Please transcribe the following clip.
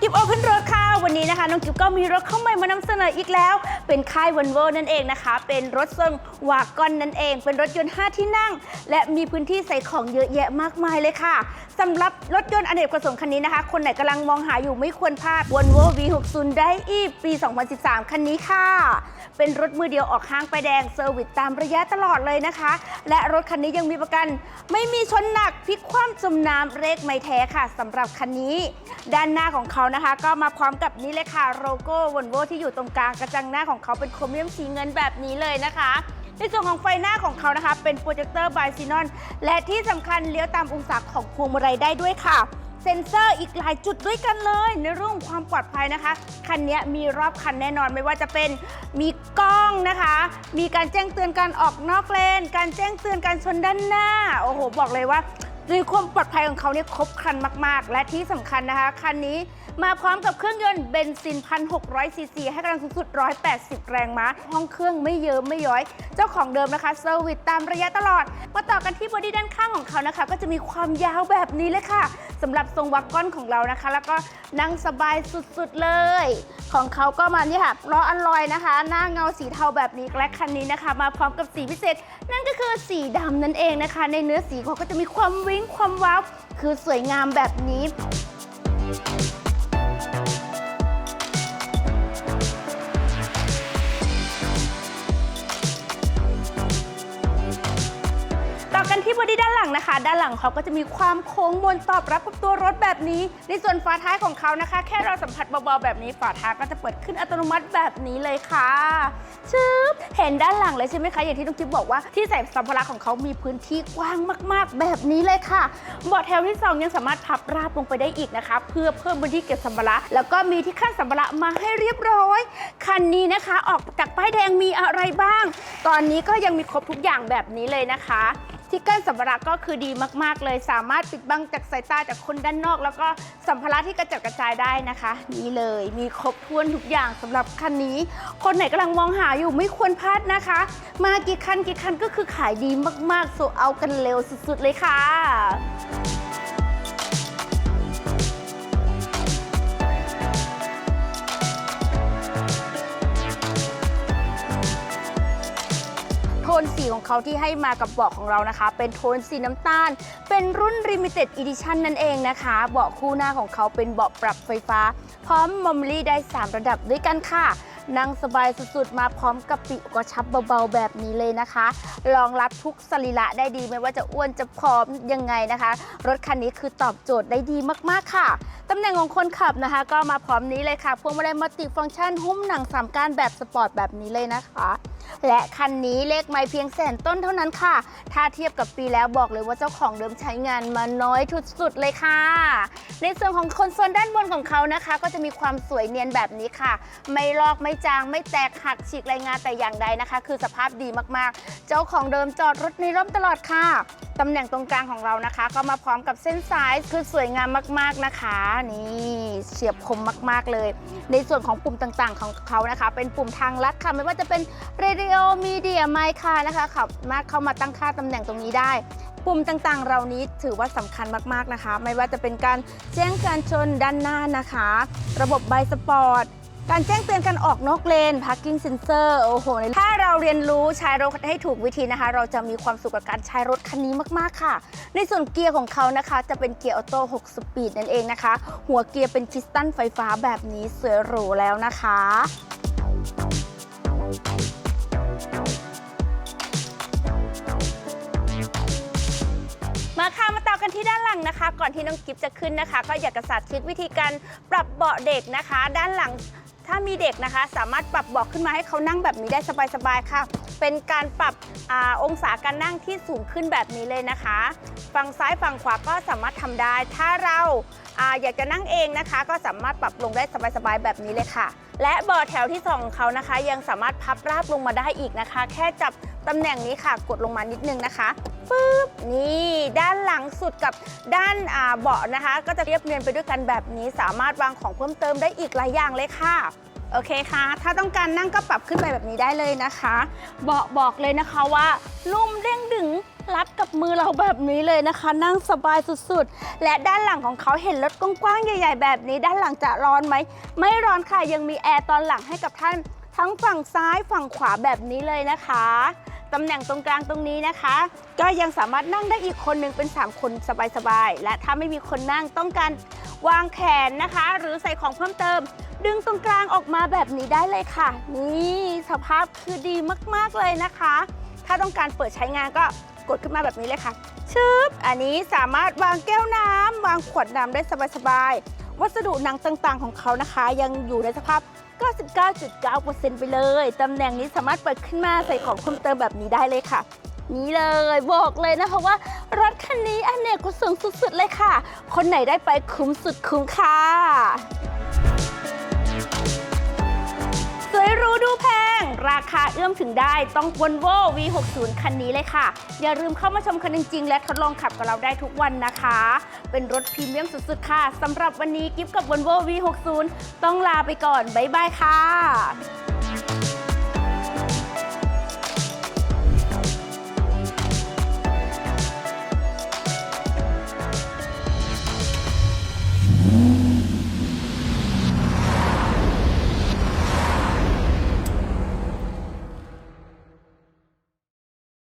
กิฟโอเพนรถค่ะ วันนี้นะคะ น้องกิฟก็มีรถเข้าใหม่มานำเสนออีกแล้ว เป็นค่ายวันโวอร์นั่นเองนะคะ เป็นรถทรงวากอนนั่นเอง เป็นรถยนต์ 5 ที่นั่ง และมีพื้นที่ใส่ของเยอะแยะมากมายเลยค่ะสำหรับรถยนต์อเนกประสงค์คันนี้นะคะ คนไหนกำลังมองหาอยู่ไม่ควรพลาด Volvo V60 ได้อีปี 2013 คันนี้ค่ะ เป็นรถมือเดียวออกห้างไปแดงเซอร์วิสตามระยะตลอดเลยนะคะ และรถคันนี้ยังมีประกัน ไม่มีชนหนักพลิกคว่ำจมน้ำเลขไม่แท้ค่ะสำหรับคันนี้ ด้านหน้าของเขานะคะ ก็มาพร้อมกับนี้เลยค่ะโลโก้ว o ลโวที่อยู่ตรงกลางกระจังหน้าของเขาเป็นโครเมียมสีเงินแบบนี้เลยนะคะ ในส่วนของไฟหน้าของเขานะคะ เป็นโปรเจคเตอร์บายซีนอนและที่สำคัญเลี้ยวตามองศาของพวงมาลัยได้ด้วยค่ะเซ็นเซอร์อีกหลายจุดด้วยกันเลย ในเรื่องความปลอดภัยนะคะ คันนี้มีรอบคันแน่นอนไม่ว่าจะเป็นมีกล้องนะคะ มีการแจ้งเตือนการออกนอกเลน การแจ้งเตือนการชนด้านหน้า โอ้โห บอกเลยว่า ในความปลอดภัยของเขาเนี่ยครบครันมาก ๆ และที่สำคัญนะคะ คันนี้มาพร้อมกับเครื่องยนต์เบนซิน 1,600 ซีซี ให้กำลังสูงสุด 180 แรงม้า ห้องเครื่องไม่เยิ้มไม่ย้อย เจ้าของเดิมนะคะเซอร์วิสตามระยะตลอด มาต่อกันที่บอดี้ด้านข้างของเขานะคะ ก็จะมีความยาวแบบนี้เลยค่ะสำหรับทรงวักก้อนของเรานะคะ แล้วก็นั่งสบายสุดๆเลย ของเขาก็มานี่ค่ะล้ออันลอยนะคะ หน้าเงาสีเทาแบบนี้และคันนี้นะคะ มาพร้อมกับสีพิเศษ นั่นก็คือสีดำนั่นเองนะคะ ในเนื้อสีเขาก็จะมีความวิ้งความว้าวคือสวยงามแบบนี้ ที่บอดี้ด้านหลังนะคะ ด้านหลังเขาก็จะมีความโค้งมนตอบรับกับตัวรถแบบนี้ ในส่วนฝาท้ายของเขานะคะ แค่เราสัมผัสเบาๆแบบนี้ฝาท้ายก็จะเปิดขึ้นอัตโนมัติแบบนี้เลยค่ะชึบเห็นด้านหลังเลยใช่ไหมคะ อย่างที่น้องกิ๊บบอกว่าที่ใส่สัมภาระของเขามีพื้นที่กว้างมากๆ แบบนี้เลยค่ะบาะแถวที่สองยังสามารถพับราบลงไปได้อีกนะคะ เพื่อเพิ่มพื้นที่เก็บสัมภาระแล้วก็มีที่ขั้นสัมภาระมาให้เรียบร้อย คันนี้นะคะ ออกจากป้ายแดงมีอะไรบ้าง ตอนนี้ก็ยังมีครบทุกอย่างแบบนี้เลยนะคะ ที่กั้นสัมภาระก็คือดีมากๆ เลย สามารถปิดบังจากสายตาจากคนด้านนอก แล้วก็สัมภาระที่กระจัดกระจายได้นะคะนี่เลยมีครบถ้วนทุกอย่างสำหรับคันนี้ คนไหนกำลังมองหาอยู่ไม่ควรพลาดนะคะ มากี่คันกี่คันก็คือขายดีมากๆโซเอากันเร็วสุดๆเลยค่ะ สีของเขาที่ให้มากับเบาะของเรานะคะ เป็นโทนสีน้ำตาล เป็นรุ่น Limited Edition นั่นเองนะคะ เบาะคู่หน้าของเขาเป็นเบาะปรับไฟฟ้า พร้อมมอมลี่ได้ 3 ระดับด้วยกันค่ะนั่งสบายสุดๆ มาพร้อมกับปีกกระชับเบาๆ แบบนี้เลยนะคะ รองรับทุกสรีระได้ดีไม่ว่าจะอ้วนจะผอมยังไงนะคะ รถคันนี้คือตอบโจทย์ได้ดีมากๆค่ะ ตำแหน่งของคนขับนะคะ ก็มาพร้อมนี้เลยค่ะ พวงมาลัยมัลติฟังก์ชันหุ้มหนังสามก้านแบบสปอร์ตแบบนี้เลยนะคะและคันนี้เลขไม่เพียงแสนต้นเท่านั้นค่ะ ถ้าเทียบกับปีแล้วบอกเลยว่าเจ้าของเดิมใช้งานมาน้อยทุดสุดเลยค่ะ ในส่วนของคอนโซลด้านบนของเขานะคะ ก็จะมีความสวยเนียนแบบนี้ค่ะ ไม่ลอกไม่จางไม่แตกหักฉีกรายงานแต่อย่างใดนะคะ คือสภาพดีมากๆ เจ้าของเดิมจอดรถในร่มตลอดค่ะตำแหน่งตรงกลางของเรานะคะ ก็มาพร้อมกับเส้นสายคือสวยงามมากๆนะคะ นี่เฉียบคมมาก ๆเลย ในส่วนของปุ่มต่างๆของเขานะคะ เป็นปุ่มทางลัดค่ะ ไม่ว่าจะเป็น Radio Media ไมค์ค่ะนะคะสามาเข้ามาตั้งค่าตำแหน่งตรงนี้ได้ ปุ่มต่างๆ เหล่านี้ถือว่าสำคัญมากๆนะคะ ไม่ว่าจะเป็นการแจ้งการชนด้านหน้านะคะ ระบบไบสปอร์ต การแจ้งเตือนการออกนอกเลน parking sensor โอ้โห ถ้าเราเรียนรู้ใช้รถให้ถูกวิธีนะคะ เราจะมีความสุขกับการใช้รถคันนี้มาก ๆ ค่ะ ในส่วนเกียร์ของเขานะคะ จะเป็นเกียร์ออโต้ 6 สปีดนั่นเองนะคะ หัวเกียร์เป็นพิสตันไฟฟ้าแบบนี้สวยหรูแล้วนะคะมาค่ะมาต่อกันที่ด้านหลังนะคะ ก่อนที่น้องกิฟจะขึ้นนะคะ ก็อยากจะสาธิตวิธีการปรับเบาะเด็กนะคะ ด้านหลัง ถ้ามีเด็กนะคะ สามารถปรับเบาะขึ้นมาให้เขานั่งแบบนี้ได้สบายๆค่ะ เป็นการปรับอองศาการนั่งที่สูงขึ้นแบบนี้เลยนะคะ ฝั่งซ้ายฝั่งขวาก็สามารถทำได้ ถ้าเราออยากจะนั่งเองนะคะ ก็สามารถปรับลงได้สบายๆแบบนี้เลยค่ะ และเบาะแถวที่สองของเขานะคะ ยังสามารถพับราบลงมาได้อีกนะคะ แค่จับตำแหน่งนี้ค่ะ กดลงมานิดนึงนะคะ ปึ๊บนี่ด้านหลังสุดกับด้านเบาะนะคะ ก็จะเรียบเนียนไปด้วยกันแบบนี้ สามารถวางของเพิ่มเติมได้อีกหลายอย่างเลยค่ะโอเคค่ะ ถ้าต้องการนั่งก็ปรับขึ้นไปแบบนี้ได้เลยนะคะเบาะบอกเลยนะคะว่านุ่มเด้งดึงรับกับมือเราแบบนี้เลยนะคะ นั่งสบายสุดๆ และด้านหลังของเขาเห็นรถกว้างๆ ใหญ่ ๆ แบบนี้ ด้านหลังจะร้อนไหม ไม่ร้อนค่ะ ยังมีแอร์ตอนหลังให้กับท่านทั้งฝั่งซ้ายฝั่งขวาแบบนี้เลยนะคะ ตำแหน่งตรงกลางตรงนี้นะคะ ก็ยังสามารถนั่งได้อีกคนหนึ่งเป็น 3 คนสบายๆ และถ้าไม่มีคนนั่งต้องการวางแขนนะคะ หรือใส่ของเพิ่มเติม ดึงตรงกลางออกมาแบบนี้ได้เลยค่ะ นี่สภาพคือดีมากๆเลยนะคะ ถ้าต้องการเปิดใช้งานก็กดขึ้นมาแบบนี้เลยค่ะชึบอันนี้สามารถวางแก้วน้ำวางขวดน้ำได้สบายๆวัสดุหนังต่างๆของเขานะคะ ยังอยู่ในสภาพ 99.9%ไปเลย ตำแหน่งนี้สามารถเปิดขึ้นมาใส่ของเพิ่มเติมแบบนี้ได้เลยค่ะ นี่เลยบอกเลยนะคะว่ารถคันนี้อเนกประสงค์สุดๆเลยค่ะ คนไหนได้ไปคุ้มสุดคุ้มค่ะ คาเอื้อมถึงได้ต้อง Volvo V60 คันนี้เลยค่ะ อย่าลืมเข้ามาชมคันจริง ๆ และทดลองขับกับเราได้ทุกวันนะคะ เป็นรถพรีเมียมสุดๆ ค่ะสำหรับวันนี้กิฟกับ Volvo V60 ต้องลาไปก่อน บ๊ายบายค่ะ